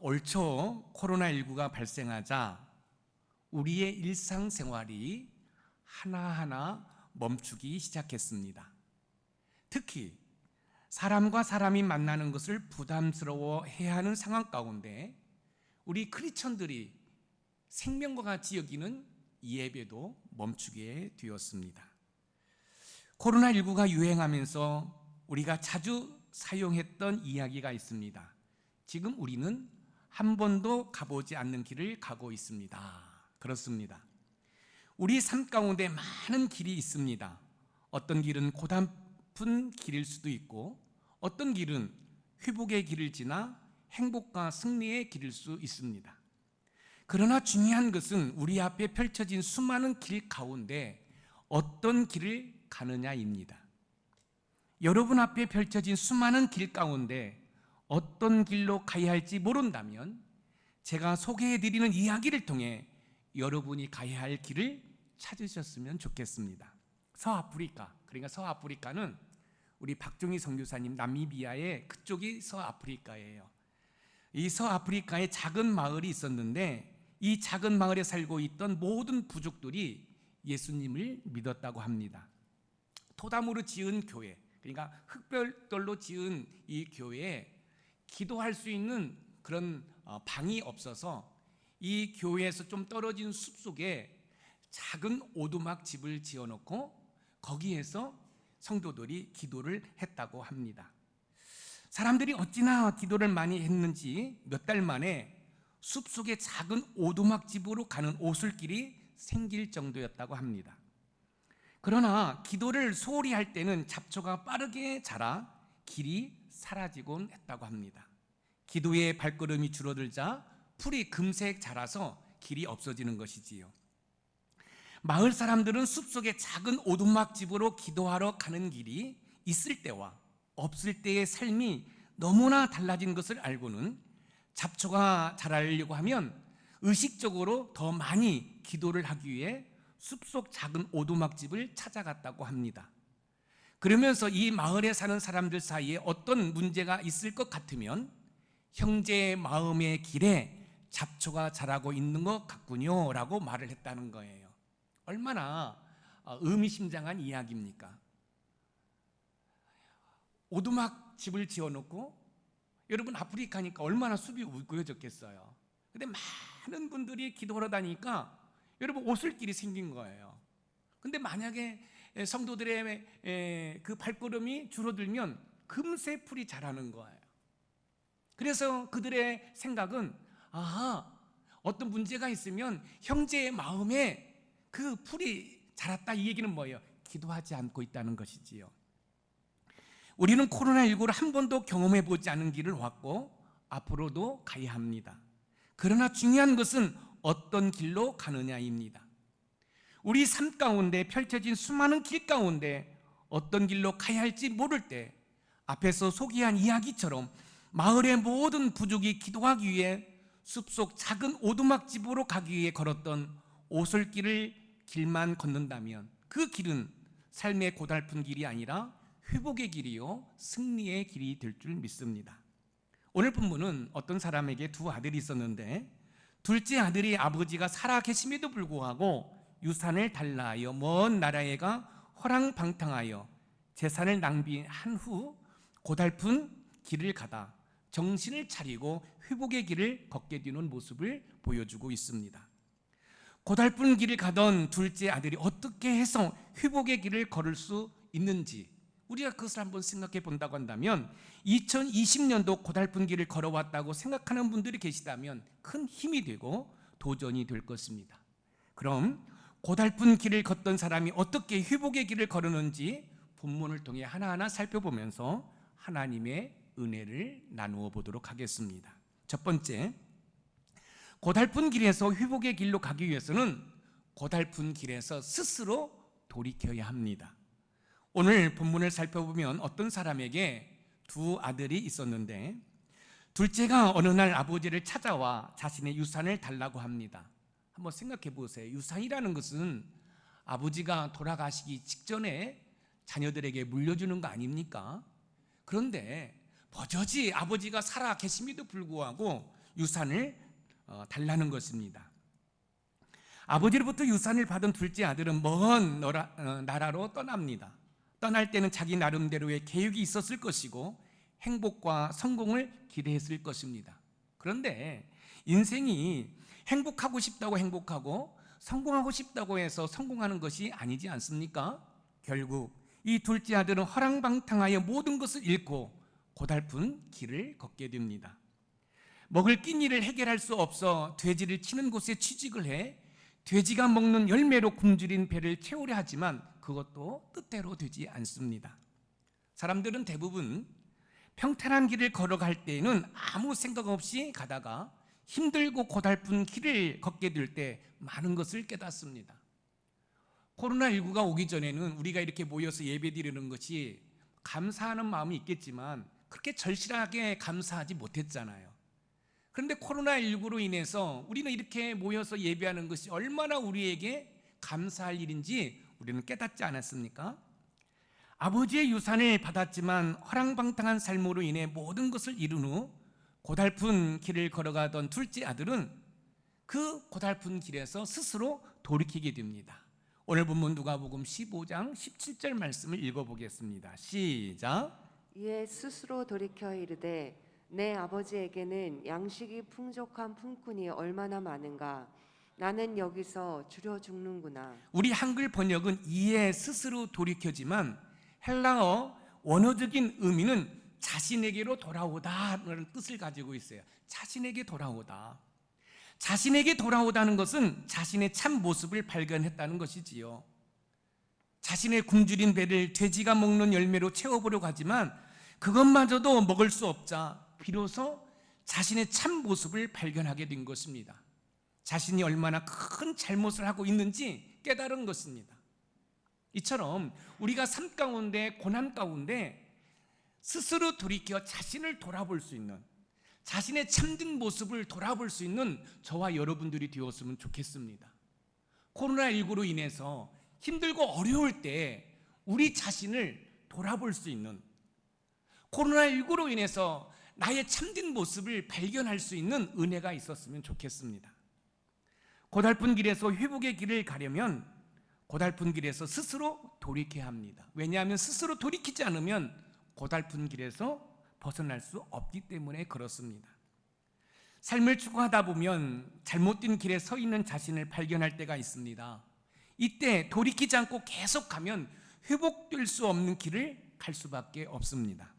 올 초 코로나19가 발생하자 우리의 일상생활이 하나하나 멈추기 시작했습니다. 특히 사람과 사람이 만나는 것을 부담스러워 해야 하는 상황 가운데 우리 크리스천들이 생명과 같이 여기는 예배도 멈추게 되었습니다. 코로나19가 유행하면서 우리가 자주 사용했던 이야기가 있습니다. 지금 우리는 한 번도 가보지 않는 길을 가고 있습니다. 그렇습니다. 우리 삶 가운데 많은 길이 있습니다. 어떤 길은 고단픈 길일 수도 있고, 어떤 길은 회복의 길을 지나 행복과 승리의 길일 수 있습니다. 그러나 중요한 것은 우리 앞에 펼쳐진 수많은 길 가운데 어떤 길을 가느냐입니다. 여러분 앞에 펼쳐진 수많은 길 가운데 어떤 길로 가야 할지 모른다면 제가 소개해 드리는 이야기를 통해 여러분이 가야 할 길을 찾으셨으면 좋겠습니다. 서아프리카, 그러니까 서아프리카는 우리 박종희 선교사님 나미비아의 그쪽이 서아프리카예요. 이 서아프리카에 작은 마을이 있었는데 이 작은 마을에 살고 있던 모든 부족들이 예수님을 믿었다고 합니다. 토담으로 지은 교회, 그러니까 흙별돌로 지은 이 교회에 기도할 수 있는 그런 어, 방이 없어서 이 교회에서 좀 떨어진 숲 속에 작은 오두막 집을 지어놓고 거기에서 성도들이 기도를 했다고 합니다. 사람들이 어찌나 기도를 많이 했는지 몇 달 만에 숲 속에 작은 오두막 집으로 가는 오솔길이 생길 정도였다고 합니다. 그러나 기도를 소홀히 할 때는 잡초가 빠르게 자라 길이 사라지곤 했다고 합니다. 기도의 발걸음이 줄어들자 풀이 금세 자라서 길이 없어지는 것이지요. 마을 사람들은 숲속의 작은 오두막 집으로 기도하러 가는 길이 있을 때와 없을 때의 삶이 너무나 달라진 것을 알고는 잡초가 자라려고 하면 의식적으로 더 많이 기도를 하기 위해 숲속 작은 오두막 집을 찾아갔다고 합니다. 그러면서 이 마을에 사는 사람들 사이에 어떤 문제가 있을 것 같으면 형제의 마음의 길에 잡초가 자라고 있는 것 같군요 라고 말을 했다는 거예요. 얼마나 어, 의미심장한 이야기입니까? 오두막 집을 지어놓고 여러분 아프리카니까 얼마나 숲이 우거졌겠어요. 근데 많은 분들이 기도하러 다니까 여러분 오슬길이 생긴 거예요. 근데 만약에 성도들의 그 발걸음이 줄어들면 금세 풀이 자라는 거예요. 그래서 그들의 생각은 아하 어떤 문제가 있으면 형제의 마음에 그 풀이 자랐다 이 얘기는 뭐예요? 기도하지 않고 있다는 것이지요. 우리는 코로나19를 한 번도 경험해 보지 않은 길을 왔고 앞으로도 가야 합니다. 그러나 중요한 것은 어떤 길로 가느냐입니다. 우리 삶 가운데 펼쳐진 수많은 길 가운데 어떤 길로 가야 할지 모를 때 앞에서 소개한 이야기처럼 마을의 모든 부족이 기도하기 위해 숲속 작은 오두막 집으로 가기 위해 걸었던 오솔길을 길만 걷는다면 그 길은 삶의 고달픈 길이 아니라 회복의 길이요 승리의 길이 될 줄 믿습니다. 오늘 본문은 어떤 사람에게 두 아들이 있었는데 둘째 아들이 아버지가 살아 계심에도 불구하고 유산을 달라 하여 먼 나라에 가 허랑방탕하여 재산을 낭비한 후 고달픈 길을 가다 정신을 차리고 회복의 길을 걷게 되는 모습을 보여주고 있습니다. 고달픈 길을 가던 둘째 아들이 어떻게 해서 회복의 길을 걸을 수 있는지 우리가 그것을 한번 생각해 본다고 한다면 2020년도 고달픈 길을 걸어왔다고 생각하는 분들이 계시다면 큰 힘이 되고 도전이 될 것입니다. 그럼 고달픈 길을 걷던 사람이 어떻게 회복의 길을 걸었는지 본문을 통해 하나하나 살펴보면서 하나님의 은혜를 나누어 보도록 하겠습니다. 첫 번째, 고달픈 길에서 회복의 길로 가기 위해서는 고달픈 길에서 스스로 돌이켜야 합니다. 오늘 본문을 살펴보면 어떤 사람에게 두 아들이 있었는데 둘째가 어느 날 아버지를 찾아와 자신의 유산을 달라고 합니다. 한번 생각해 보세요. 유산이라는 것은 아버지가 돌아가시기 직전에 자녀들에게 물려주는 거 아닙니까? 그런데 버젓이 아버지가 살아 계심에도 불구하고 유산을 어, 달라는 것입니다. 아버지로부터 유산을 받은 둘째 아들은 먼 어, 나라로 떠납니다. 떠날 때는 자기 나름대로의 계획이 있었을 것이고 행복과 성공을 기대했을 것입니다. 그런데 인생이 행복하고 싶다고 행복하고 성공하고 싶다고 해서 성공하는 것이 아니지 않습니까? 결국 이 둘째 아들은 허랑방탕하여 모든 것을 잃고 고달픈 길을 걷게 됩니다. 먹을 끼니를 해결할 수 없어 돼지를 치는 곳에 취직을 해 돼지가 먹는 열매로 굶주린 배를 채우려 하지만 그것도 뜻대로 되지 않습니다. 사람들은 대부분 평탄한 길을 걸어갈 때에는 아무 생각 없이 가다가 힘들고 고달픈 길을 걷게 될 때 많은 것을 깨닫습니다. 코로나19가 오기 전에는 우리가 이렇게 모여서 예배 드리는 것이 감사하는 마음이 있겠지만 그렇게 절실하게 감사하지 못했잖아요. 그런데 코로나19로 인해서 우리는 이렇게 모여서 예배하는 것이 얼마나 우리에게 감사할 일인지 우리는 깨닫지 않았습니까? 아버지의 유산을 받았지만 허랑방탕한 삶으로 인해 모든 것을 이룬 후 고달픈 길을 걸어가던 둘째 아들은 그 고달픈 길에서 스스로 돌이키게 됩니다. 오늘 본문 누가복음 15장 17절 말씀을 읽어보겠습니다. 시작. 이에 스스로 돌이켜 이르되 내 아버지에게는 양식이 풍족한 품꾼이 얼마나 많은가 나는 여기서 줄여 죽는구나 우리 한글 번역은 이에 스스로 돌이켜지만 헬라어 원어적인 의미는 자신에게로 돌아오다라는 뜻을 가지고 있어요. 자신에게 돌아오다. 자신에게 돌아오다는 것은 자신의 참 모습을 발견했다는 것이지요. 자신의 굶주린 배를 돼지가 먹는 열매로 채워보려고 하지만 그것마저도 먹을 수 없자 비로소 자신의 참 모습을 발견하게 된 것입니다. 자신이 얼마나 큰 잘못을 하고 있는지 깨달은 것입니다. 이처럼 우리가 삶 가운데 고난 가운데 스스로 돌이켜 자신을 돌아볼 수 있는 자신의 참된 모습을 돌아볼 수 있는 저와 여러분들이 되었으면 좋겠습니다. 코로나19로 인해서 힘들고 어려울 때 우리 자신을 돌아볼 수 있는 코로나19로 인해서 나의 참된 모습을 발견할 수 있는 은혜가 있었으면 좋겠습니다. 고달픈 길에서 회복의 길을 가려면 고달픈 길에서 스스로 돌이켜야 합니다. 왜냐하면 스스로 돌이키지 않으면 고달픈 길에서 벗어날 수 없기 때문에 그렇습니다. 삶을 추구하다 보면 잘못된 길에 서 있는 자신을 발견할 때가 있습니다. 이때 돌이키지 않고 계속 가면 회복될 수 없는 길을 갈 수밖에 없습니다.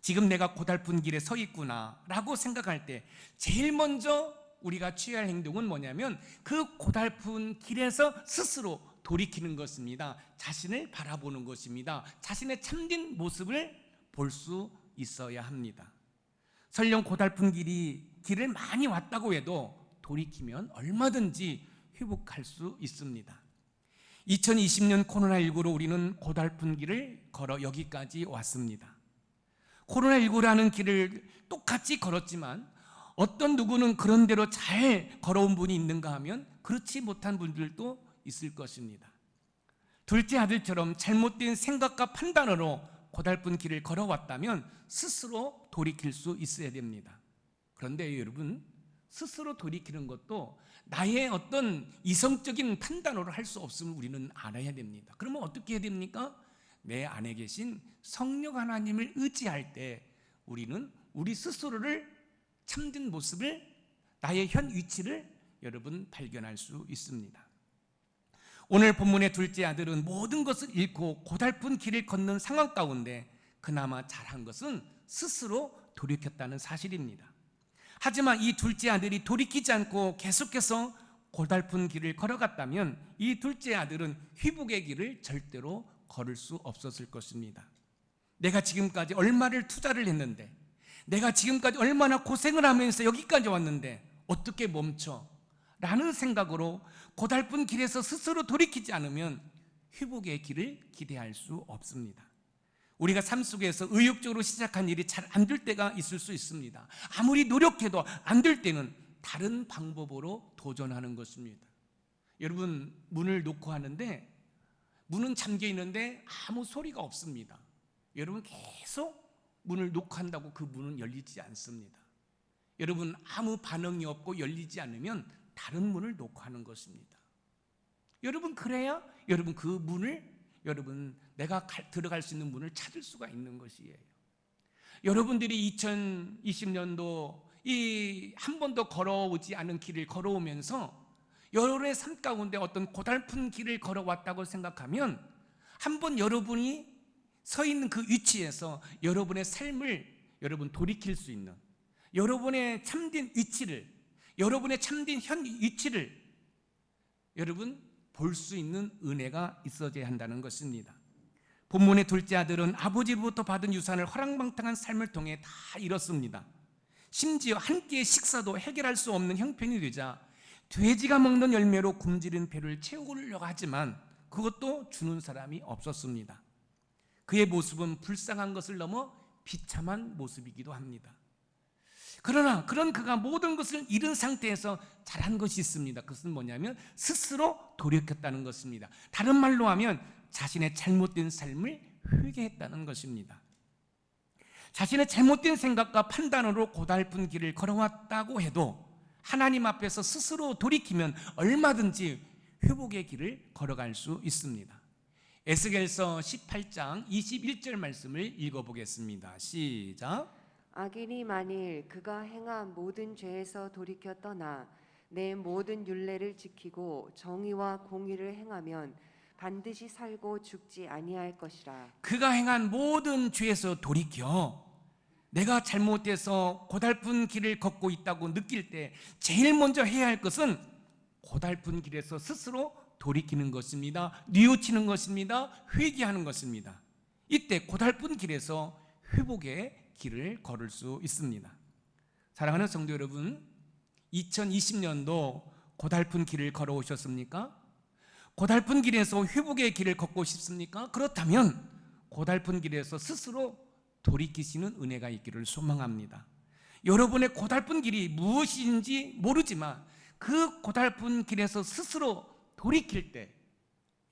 지금 내가 고달픈 길에 서 있구나 라고 생각할 때 제일 먼저 우리가 취해야 할 행동은 뭐냐면 그 고달픈 길에서 스스로 돌이키는 것입니다. 자신을 바라보는 것입니다. 자신의 참된 모습을 볼 수 있어야 합니다. 설령 고달픈 길이 길을 많이 왔다고 해도 돌이키면 얼마든지 회복할 수 있습니다. 2020년 코로나19로 우리는 고달픈 길을 걸어 여기까지 왔습니다. 코로나19라는 길을 똑같이 걸었지만 어떤 누구는 그런 대로 잘 걸어온 분이 있는가 하면 그렇지 못한 분들도 있을 것입니다. 둘째 아들처럼 잘못된 생각과 판단으로 고달픈 길을 걸어왔다면 스스로 돌이킬 수 있어야 됩니다. 그런데 여러분, 스스로 돌이키는 것도 나의 어떤 이성적인 판단으로 할 수 없음을 우리는 알아야 됩니다. 그러면 어떻게 해야 됩니까? 내 안에 계신 성령 하나님을 의지할 때 우리는 우리 스스로를 참된 모습을 나의 현 위치를 여러분 발견할 수 있습니다. 오늘 본문의 둘째 아들은 모든 것을 잃고 고달픈 길을 걷는 상황 가운데 그나마 잘한 것은 스스로 돌이켰다는 사실입니다. 하지만 이 둘째 아들이 돌이키지 않고 계속해서 고달픈 길을 걸어갔다면 이 둘째 아들은 회복의 길을 절대로 걸을 수 없었을 것입니다. 내가 지금까지 얼마를 투자를 했는데 내가 지금까지 얼마나 고생을 하면서 여기까지 왔는데 어떻게 멈춰? 라는 생각으로 고달픈 길에서 스스로 돌이키지 않으면 회복의 길을 기대할 수 없습니다. 우리가 삶 속에서 의욕적으로 시작한 일이 잘 안 될 때가 있을 수 있습니다. 아무리 노력해도 안 될 때는 다른 방법으로 도전하는 것입니다. 여러분, 문을 놓고 하는데 문은 잠겨 있는데 아무 소리가 없습니다. 여러분 계속 문을 놓고 한다고 그 문은 열리지 않습니다. 여러분 아무 반응이 없고 열리지 않으면 다른 문을 놓고 하는 것입니다. 여러분 그래야 여러분 그 문을 여러분 내가 갈- 들어갈 수 있는 문을 찾을 수가 있는 것이에요. 여러분들이 2020년도 이 한 번도 걸어오지 않은 길을 걸어오면서 여러분의 삶 가운데 어떤 고달픈 길을 걸어왔다고 생각하면 한 번 여러분이 서 있는 그 위치에서 여러분의 삶을 여러분 돌이킬 수 있는 여러분의 참된 위치를 여러분의 참된 현 위치를 여러분 볼 수 있는 은혜가 있어져야 한다는 것입니다. 본문의 둘째 아들은 아버지로부터 받은 유산을 허랑방탕한 삶을 통해 다 잃었습니다. 심지어 한 끼의 식사도 해결할 수 없는 형편이 되자 돼지가 먹는 열매로 굶주린 배를 채우려고 하지만 그것도 주는 사람이 없었습니다. 그의 모습은 불쌍한 것을 넘어 비참한 모습이기도 합니다. 그러나 그런 그가 모든 것을 잃은 상태에서 잘한 것이 있습니다. 그것은 뭐냐면 스스로 돌이켰다는 것입니다. 다른 말로 하면 자신의 잘못된 삶을 회개했다는 것입니다. 자신의 잘못된 생각과 판단으로 고달픈 길을 걸어왔다고 해도 하나님 앞에서 스스로 돌이키면 얼마든지 회복의 길을 걸어갈 수 있습니다. 에스겔서 18장 21절 말씀을 읽어보겠습니다. 시작. 악인이 만일 그가 행한 모든 죄에서 돌이켜 떠나 내 모든 율례를 지키고 정의와 공의를 행하면 반드시 살고 죽지 아니할 것이라. 그가 행한 모든 죄에서 돌이켜 내가 잘못해서 고달픈 길을 걷고 있다고 느낄 때 제일 먼저 해야 할 것은 고달픈 길에서 스스로 돌이키는 것입니다. 뉘우치는 것입니다. 회개하는 것입니다. 이때 고달픈 길에서 회복의 길을 걸을 수 있습니다. 사랑하는 성도 여러분, 2020년도 고달픈 길을 걸어오셨습니까? 고달픈 길에서 회복의 길을 걷고 싶습니까? 그렇다면 고달픈 길에서 스스로 돌이키시는 은혜가 있기를 소망합니다. 여러분의 고달픈 길이 무엇인지 모르지만 그 고달픈 길에서 스스로 돌이킬 때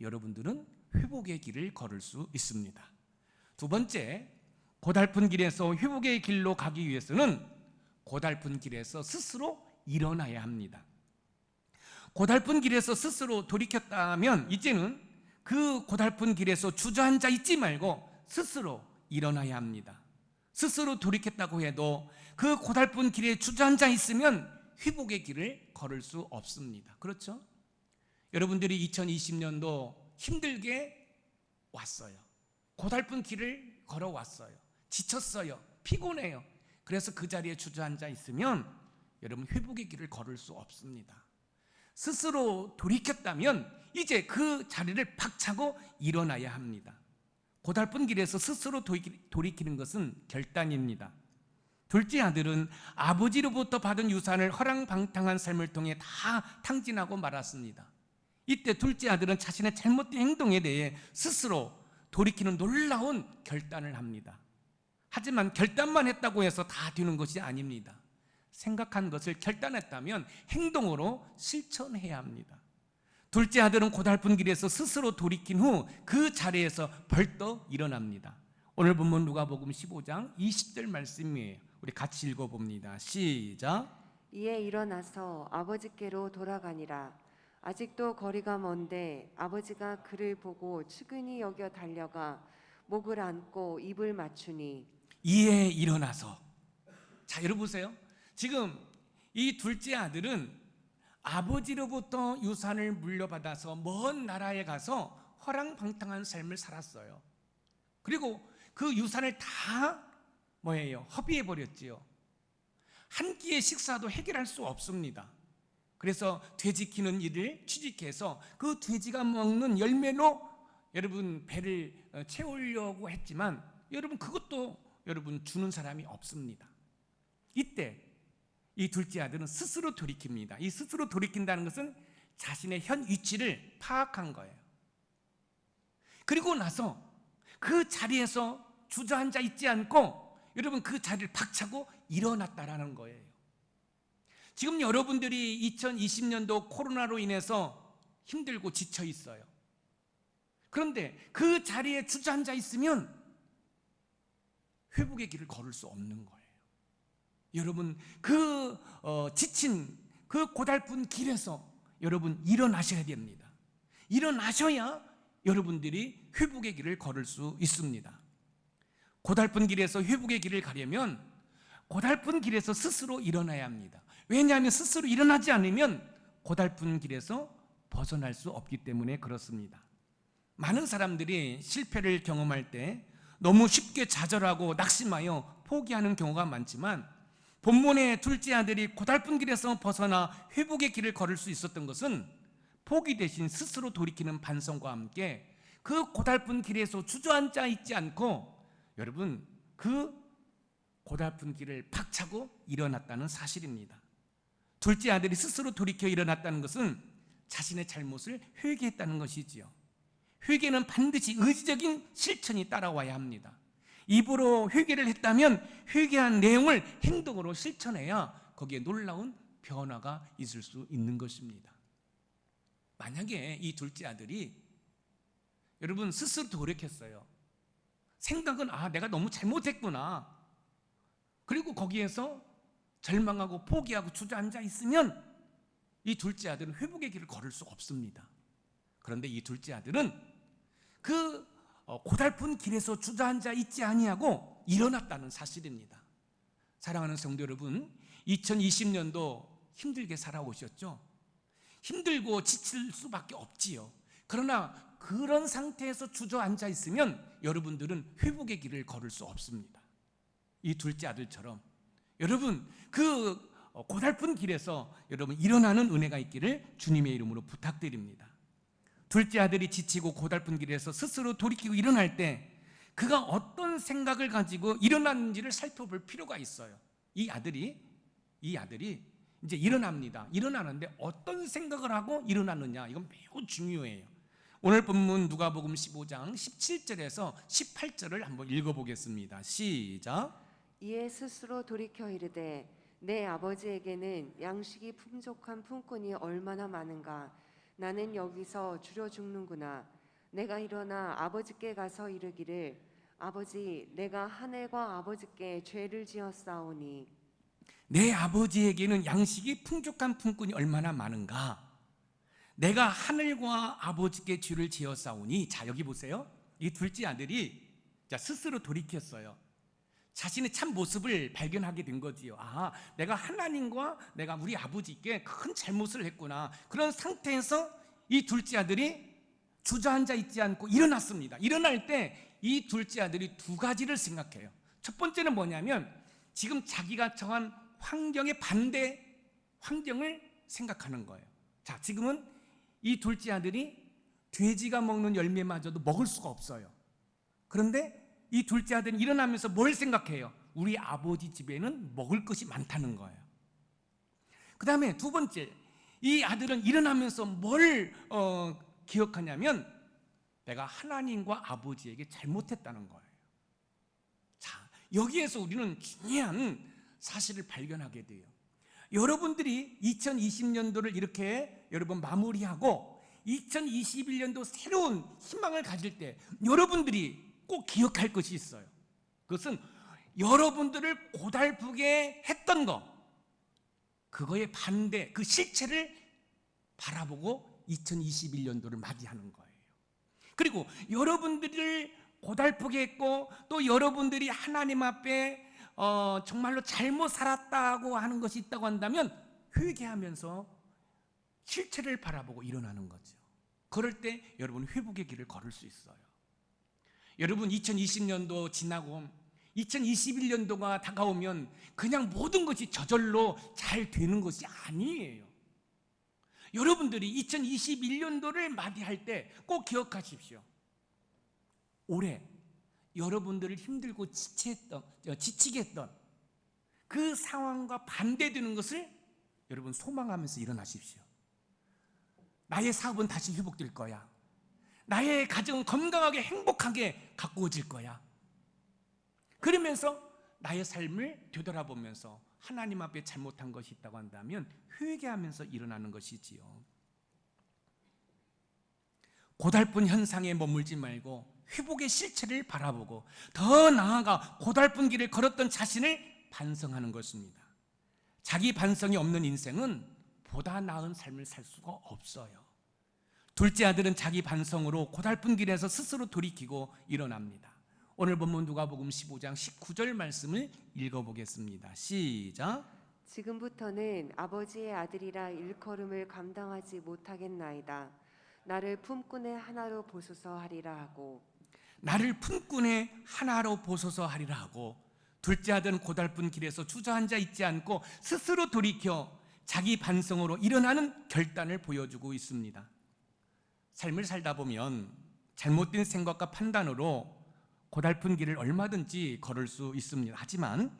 여러분들은 회복의 길을 걸을 수 있습니다. 두 번째, 고달픈 길에서 회복의 길로 가기 위해서는 고달픈 길에서 스스로 일어나야 합니다. 고달픈 길에서 스스로 돌이켰다면 이제는 그 고달픈 길에서 주저앉아 있지 말고 스스로 일어나야 합니다. 스스로 돌이켰다고 해도 그 고달픈 길에 주저앉아 있으면 회복의 길을 걸을 수 없습니다. 그렇죠? 여러분들이 2020년도 힘들게 왔어요. 고달픈 길을 걸어왔어요. 지쳤어요. 피곤해요. 그래서 그 자리에 주저앉아 있으면 여러분 회복의 길을 걸을 수 없습니다. 스스로 돌이켰다면 이제 그 자리를 박차고 일어나야 합니다. 고달픈 길에서 스스로 돌이키- 돌이키는 것은 결단입니다. 둘째 아들은 아버지로부터 받은 유산을 허랑방탕한 삶을 통해 다 탕진하고 말았습니다. 이때 둘째 아들은 자신의 잘못된 행동에 대해 스스로 돌이키는 놀라운 결단을 합니다. 하지만 결단만 했다고 해서 다 되는 것이 아닙니다. 생각한 것을 결단했다면 행동으로 실천해야 합니다. 둘째 아들은 고달픈 길에서 스스로 돌이킨 후 그 자리에서 벌떡 일어납니다. 오늘 본문 누가복음 15장 20절 말씀이에요. 우리 같이 읽어 봅니다. 시작. 이에 일어나서 아버지께로 돌아가니라. 아직도 거리가 먼데 아버지가 그를 보고 측은히 여겨 달려가 목을 안고 입을 맞추니 이에 일어나서 자 여러분 보세요. 지금 이 둘째 아들은 아버지로부터 유산을 물려받아서 먼 나라에 가서 허랑방탕한 삶을 살았어요. 그리고 그 유산을 다 뭐예요? 허비해 버렸지요. 한 끼의 식사도 해결할 수 없습니다. 그래서 돼지 키는 일을 취직해서 그 돼지가 먹는 열매로 여러분 배를 어, 채우려고 했지만 여러분 그것도 여러분 주는 사람이 없습니다. 이때 이 둘째 아들은 스스로 돌이킵니다. 이 스스로 돌이킨다는 것은 자신의 현 위치를 파악한 거예요. 그리고 나서 그 자리에서 주저앉아 있지 않고 여러분 그 자리를 박차고 일어났다라는 거예요. 지금 여러분들이 2020년도 코로나로 인해서 힘들고 지쳐 있어요. 그런데 그 자리에 주저앉아 있으면 회복의 길을 걸을 수 없는 거예요. 여러분 그 어, 지친 그 고달픈 길에서 여러분 일어나셔야 됩니다. 일어나셔야 여러분들이 회복의 길을 걸을 수 있습니다. 고달픈 길에서 회복의 길을 가려면 고달픈 길에서 스스로 일어나야 합니다. 왜냐하면 스스로 일어나지 않으면 고달픈 길에서 벗어날 수 없기 때문에 그렇습니다. 많은 사람들이 실패를 경험할 때 너무 쉽게 좌절하고 낙심하여 포기하는 경우가 많지만 본문의 둘째 아들이 고달픈 길에서 벗어나 회복의 길을 걸을 수 있었던 것은 포기 대신 스스로 돌이키는 반성과 함께 그 고달픈 길에서 주저앉아 있지 않고 여러분 그 고달픈 길을 박차고 일어났다는 사실입니다. 둘째 아들이 스스로 돌이켜 일어났다는 것은 자신의 잘못을 회개했다는 것이지요. 회개는 반드시 의지적인 실천이 따라와야 합니다. 입으로 회개를 했다면 회개한 내용을 행동으로 실천해야 거기에 놀라운 변화가 있을 수 있는 것입니다. 만약에 이 둘째 아들이 여러분 스스로 돌이켰어요. 생각은 아 내가 너무 잘못했구나. 그리고 거기에서 절망하고 포기하고 주저앉아 있으면 이 둘째 아들은 회복의 길을 걸을 수 없습니다. 그런데 이 둘째 아들은 그 어, 고달픈 길에서 주저앉아 있지 아니하고 일어났다는 사실입니다. 사랑하는 성도 여러분, 2020년도 힘들게 살아오셨죠? 힘들고 지칠 수밖에 없지요. 그러나 그런 상태에서 주저앉아 있으면 여러분들은 회복의 길을 걸을 수 없습니다. 이 둘째 아들처럼 여러분 그 고달픈 길에서 여러분 일어나는 은혜가 있기를 주님의 이름으로 부탁드립니다. 둘째 아들이 지치고 고달픈 길에서 스스로 돌이키고 일어날 때 그가 어떤 생각을 가지고 일어났는지를 살펴볼 필요가 있어요. 이 아들이 이 아들이 이제 일어납니다. 일어나는데 어떤 생각을 하고 일어났느냐 이건 매우 중요해요. 오늘 본문 누가복음 15장 17절에서 18절을 한번 읽어보겠습니다. 시작. 이에 스스로 돌이켜 이르되 내 아버지에게는 양식이 풍족한 품꾼이 얼마나 많은가 나는 여기서 줄여 죽는구나 내가 일어나 아버지께 가서 이르기를 아버지 내가 하늘과 아버지께 죄를 지었사오니 내 아버지에게는 양식이 풍족한 품꾼이 얼마나 많은가? 내가 하늘과 아버지께 죄를 지었사오니 자 여기 보세요. 이 둘째 아들이 자 스스로 돌이켰어요. 자신의 참 모습을 발견하게 된 거지요. 아, 내가 하나님과 내가 우리 아버지께 큰 잘못을 했구나. 그런 상태에서 이 둘째 아들이 주저앉아 있지 않고 일어났습니다. 일어날 때 이 둘째 아들이 두 가지를 생각해요. 첫 번째는 뭐냐면 지금 자기가 처한 환경의 반대 환경을 생각하는 거예요. 자, 지금은 이 둘째 아들이 돼지가 먹는 열매마저도 먹을 수가 없어요. 그런데 이 둘째 아들은 일어나면서 뭘 생각해요? 우리 아버지 집에는 먹을 것이 많다는 거예요. 그 다음에 두 번째, 이 아들은 일어나면서 뭘 어, 기억하냐면 내가 하나님과 아버지에게 잘못했다는 거예요. 자, 여기에서 우리는 중요한 사실을 발견하게 돼요. 여러분들이 2020년도를 이렇게 여러분 마무리하고 2021년도 새로운 희망을 가질 때 여러분들이 꼭 기억할 것이 있어요. 그것은 여러분들을 고달프게 했던 것, 그거의 반대, 그 실체를 바라보고 2021년도를 맞이하는 거예요. 그리고 여러분들을 고달프게 했고 또 여러분들이 하나님 앞에 어, 정말로 잘못 살았다고 하는 것이 있다고 한다면 회개하면서 실체를 바라보고 일어나는 거죠. 그럴 때 여러분 회복의 길을 걸을 수 있어요. 여러분 2020년도 지나고 2021년도가 다가오면 그냥 모든 것이 저절로 잘 되는 것이 아니에요. 여러분들이 2021년도를 맞이할 때 꼭 기억하십시오. 올해 여러분들을 힘들고 지치했던, 어, 지치게 했던 그 상황과 반대되는 것을 여러분 소망하면서 일어나십시오. 나의 사업은 다시 회복될 거야. 나의 가정은 건강하게 행복하게 가꾸어질 거야. 그러면서 나의 삶을 되돌아보면서 하나님 앞에 잘못한 것이 있다고 한다면 회개하면서 일어나는 것이지요. 고달픈 현상에 머물지 말고 회복의 실체를 바라보고 더 나아가 고달픈 길을 걸었던 자신을 반성하는 것입니다. 자기 반성이 없는 인생은 보다 나은 삶을 살 수가 없어요. 둘째 아들은 자기 반성으로 고달픈 길에서 스스로 돌이키고 일어납니다. 오늘 본문 누가복음 15장 19절 말씀을 읽어보겠습니다. 시작. 지금부터는 아버지의 아들이라 일컬음을 감당하지 못하겠나이다. 나를 품꾼의 하나로 보소서 하리라 하고 나를 품꾼의 하나로 보소서 하리라 하고 둘째 아들은 고달픈 길에서 주저앉아 있지 않고 스스로 돌이켜 자기 반성으로 일어나는 결단을 보여주고 있습니다. 삶을 살다 보면 잘못된 생각과 판단으로 고달픈 길을 얼마든지 걸을 수 있습니다. 하지만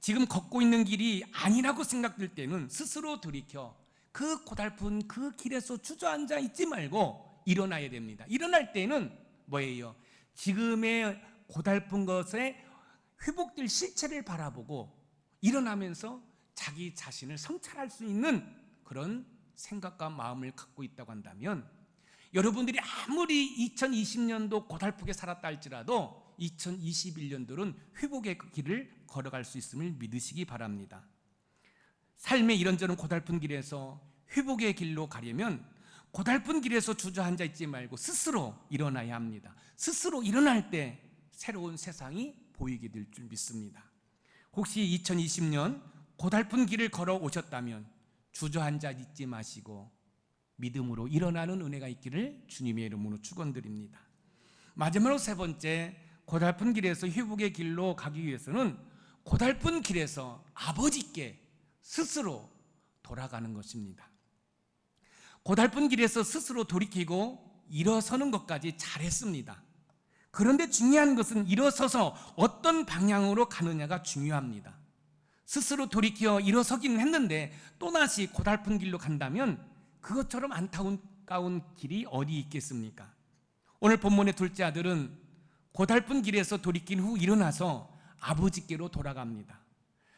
지금 걷고 있는 길이 아니라고 생각될 때는 스스로 돌이켜 그 고달픈 그 길에서 주저앉아 있지 말고 일어나야 됩니다. 일어날 때는 뭐예요? 지금의 고달픈 것에 회복될 실체를 바라보고 일어나면서 자기 자신을 성찰할 수 있는 그런 생각과 마음을 갖고 있다고 한다면 여러분들이 아무리 2020년도 고달프게 살았다 할지라도 2021년도는 회복의 그 길을 걸어갈 수 있음을 믿으시기 바랍니다. 삶의 이런저런 고달픈 길에서 회복의 길로 가려면 고달픈 길에서 주저앉아 있지 말고 스스로 일어나야 합니다. 스스로 일어날 때 새로운 세상이 보이게 될 줄 믿습니다. 혹시 2020년 고달픈 길을 걸어 오셨다면 주저앉아 있지 마시고 믿음으로 일어나는 은혜가 있기를 주님의 이름으로 축원드립니다. 마지막으로 세 번째 고달픈 길에서 회복의 길로 가기 위해서는 고달픈 길에서 아버지께 스스로 돌아가는 것입니다. 고달픈 길에서 스스로 돌이키고 일어서는 것까지 잘했습니다. 그런데 중요한 것은 일어서서 어떤 방향으로 가느냐가 중요합니다. 스스로 돌이켜 일어서기는 했는데 또다시 고달픈 길로 간다면 그것처럼 안타까운 길이 어디 있겠습니까? 오늘 본문의 둘째 아들은 고달픈 길에서 돌이킨 후 일어나서 아버지께로 돌아갑니다.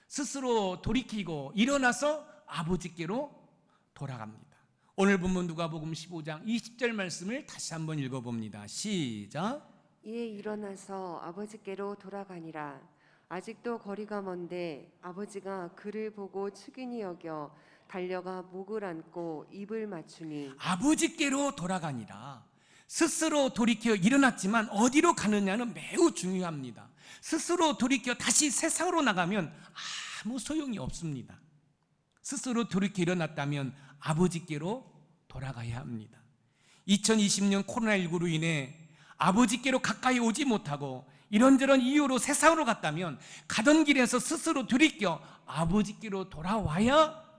스스로 돌이키고 일어나서 아버지께로 돌아갑니다. 오늘 본문 누가복음 15장 20절 말씀을 다시 한번 읽어 봅니다. 시작. 이에 일어나서 아버지께로 돌아가니라 아직도 거리가 먼데 아버지가 그를 보고 측은히 여겨 달려가 목을 안고 입을 맞추니 아버지께로 돌아가니라. 스스로 돌이켜 일어났지만 어디로 가느냐는 매우 중요합니다. 스스로 돌이켜 다시 세상으로 나가면 아무 소용이 없습니다. 스스로 돌이켜 일어났다면 아버지께로 돌아가야 합니다. 2020년 코로나19로 인해 아버지께로 가까이 오지 못하고 이런저런 이유로 세상으로 갔다면 가던 길에서 스스로 돌이켜 아버지께로 돌아와야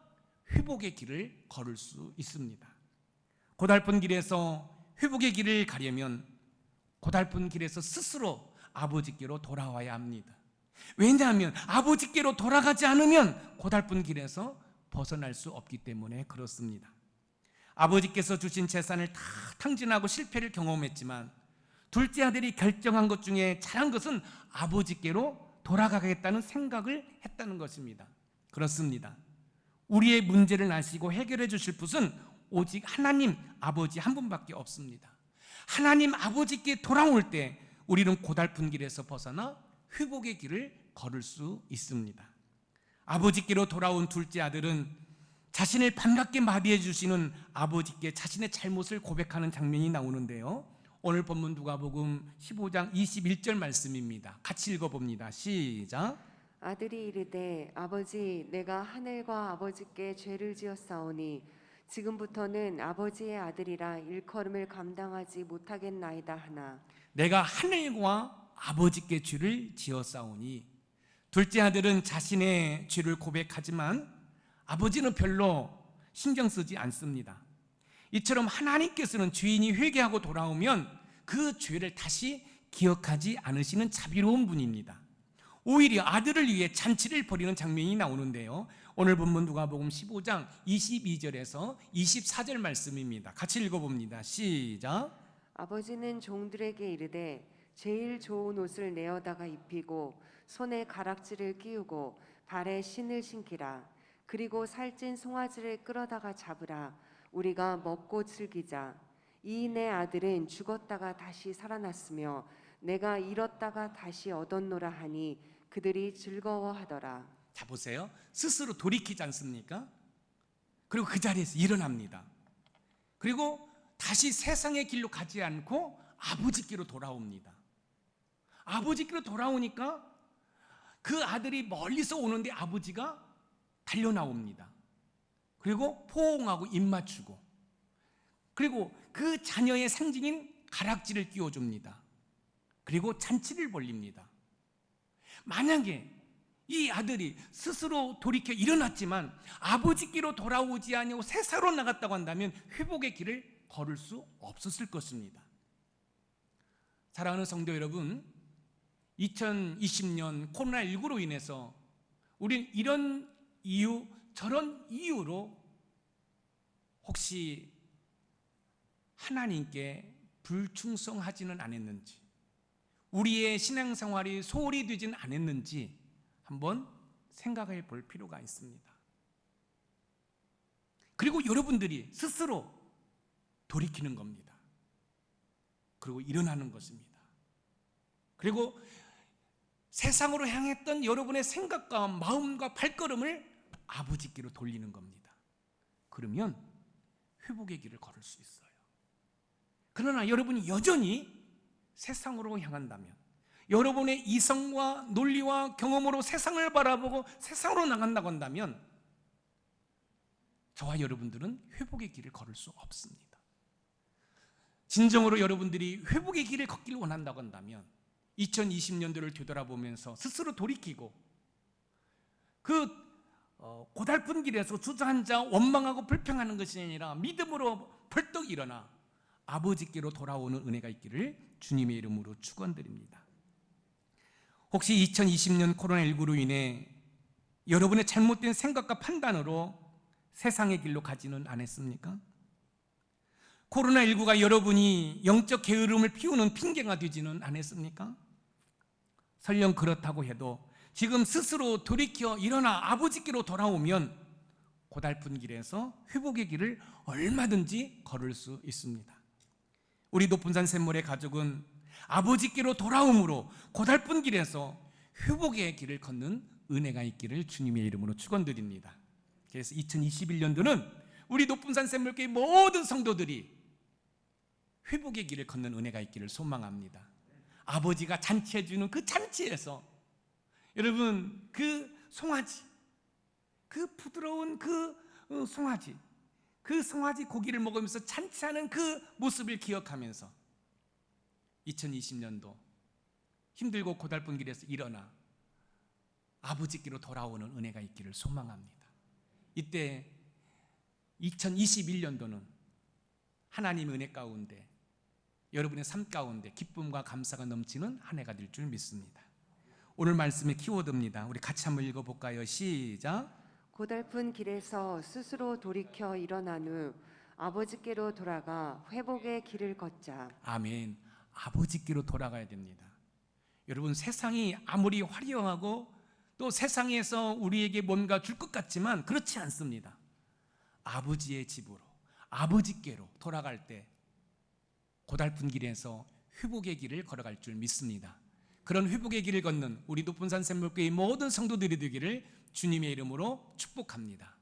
회복의 길을 걸을 수 있습니다. 고달픈 길에서 회복의 길을 가려면 고달픈 길에서 스스로 아버지께로 돌아와야 합니다. 왜냐하면 아버지께로 돌아가지 않으면 고달픈 길에서 벗어날 수 없기 때문에 그렇습니다. 아버지께서 주신 재산을 다 탕진하고 실패를 경험했지만 둘째 아들이 결정한 것 중에 잘한 것은 아버지께로 돌아가겠다는 생각을 했다는 것입니다. 그렇습니다. 우리의 문제를 아시고 해결해 주실 분은 오직 하나님 아버지 한 분밖에 없습니다. 하나님 아버지께 돌아올 때 우리는 고달픈 길에서 벗어나 회복의 길을 걸을 수 있습니다. 아버지께로 돌아온 둘째 아들은 자신을 반갑게 맞이해 주시는 아버지께 자신의 잘못을 고백하는 장면이 나오는데요. 오늘 본문 누가복음 15장 21절 말씀입니다. 같이 읽어 봅니다. 시작. 아들이 이르되 아버지 내가 하늘과 아버지께 죄를 지었사오니 지금부터는 아버지의 아들이라 일컬음을 감당하지 못하겠나이다 하나 내가 하늘과 아버지께 죄를 지었사오니 둘째 아들은 자신의 죄를 고백하지만 아버지는 별로 신경 쓰지 않습니다. 이처럼 하나님께서는 죄인이 회개하고 돌아오면 그 죄를 다시 기억하지 않으시는 자비로운 분입니다. 오히려 아들을 위해 잔치를 벌이는 장면이 나오는데요. 오늘 본문 누가복음 15장 22절에서 24절 말씀입니다. 같이 읽어봅니다. 시작. 아버지는 종들에게 이르되 제일 좋은 옷을 내어다가 입히고 손에 가락지를 끼우고 발에 신을 신기라 그리고 살찐 송아지를 끌어다가 잡으라 우리가 먹고 즐기자 이 내 아들은 죽었다가 다시 살아났으며 내가 잃었다가 다시 얻었노라 하니 그들이 즐거워하더라 자 보세요. 스스로 돌이키지 않습니까? 그리고 그 자리에서 일어납니다. 그리고 다시 세상의 길로 가지 않고 아버지께로 돌아옵니다. 아버지께로 돌아오니까 그 아들이 멀리서 오는데 아버지가 달려 나옵니다. 그리고 포옹하고 입 맞추고 그리고 그 자녀의 상징인 가락지를 끼워줍니다. 그리고 잔치를 벌립니다. 만약에 이 아들이 스스로 돌이켜 일어났지만 아버지께로 돌아오지 아니하고 세사로 나갔다고 한다면 회복의 길을 걸을 수 없었을 것입니다. 사랑하는 성도 여러분, 2020년 코로나19로 인해서 우린 이런 이유, 저런 이유로 혹시 하나님께 불충성하지는 않았는지, 우리의 신앙생활이 소홀히 되진 않았는지 한번 생각해 볼 필요가 있습니다. 그리고 여러분들이 스스로 돌이키는 겁니다. 그리고 일어나는 것입니다. 그리고 세상으로 향했던 여러분의 생각과 마음과 발걸음을 아버지께로 돌리는 겁니다. 그러면 회복의 길을 걸을 수 있어요. 그러나 여러분이 여전히 세상으로 향한다면 여러분의 이성과 논리와 경험으로 세상을 바라보고 세상으로 나간다고 한다면 저와 여러분들은 회복의 길을 걸을 수 없습니다. 진정으로 여러분들이 회복의 길을 걷기를 원한다고 한다면 2020년도를 되돌아보면서 스스로 돌이키고 그 어, 고달픈 길에서 주저앉아 원망하고 불평하는 것이 아니라 믿음으로 벌떡 일어나 아버지께로 돌아오는 은혜가 있기를 주님의 이름으로 축원드립니다. 혹시 2020년 코로나19로 인해 여러분의 잘못된 생각과 판단으로 세상의 길로 가지는 않았습니까? 코로나19가 여러분이 영적 게으름을 피우는 핑계가 되지는 않았습니까? 설령 그렇다고 해도 지금 스스로 돌이켜 일어나 아버지께로 돌아오면 고달픈 길에서 회복의 길을 얼마든지 걸을 수 있습니다. 우리 높은 산 샘물의 가족은 아버지께로 돌아옴으로 고달픈 길에서 회복의 길을 걷는 은혜가 있기를 주님의 이름으로 축원드립니다. 그래서 2021년도는 우리 높은 산 샘물교회 모든 성도들이 회복의 길을 걷는 은혜가 있기를 소망합니다. 아버지가 잔치해 주는 그 잔치에서 여러분 그 송아지 그 부드러운 그 어, 송아지 그 송아지 고기를 먹으면서 잔치하는 그 모습을 기억하면서 2020년도 힘들고 고달픈 길에서 일어나 아버지께로 돌아오는 은혜가 있기를 소망합니다. 이때 2021년도는 하나님의 은혜 가운데 여러분의 삶 가운데 기쁨과 감사가 넘치는 한 해가 될 줄 믿습니다. 오늘 말씀의 키워드입니다. 우리 같이 한번 읽어볼까요? 시작. 고달픈 길에서 스스로 돌이켜 일어난 후 아버지께로 돌아가 회복의 길을 걷자. 아멘. 아버지께로 돌아가야 됩니다. 여러분 세상이 아무리 화려하고 또 세상에서 우리에게 뭔가 줄 것 같지만 그렇지 않습니다. 아버지의 집으로 아버지께로 돌아갈 때 고달픈 길에서 회복의 길을 걸어갈 줄 믿습니다. 그런 회복의 길을 걷는 우리 높은 산 샘물교회 모든 성도들이 되기를 주님의 이름으로 축복합니다.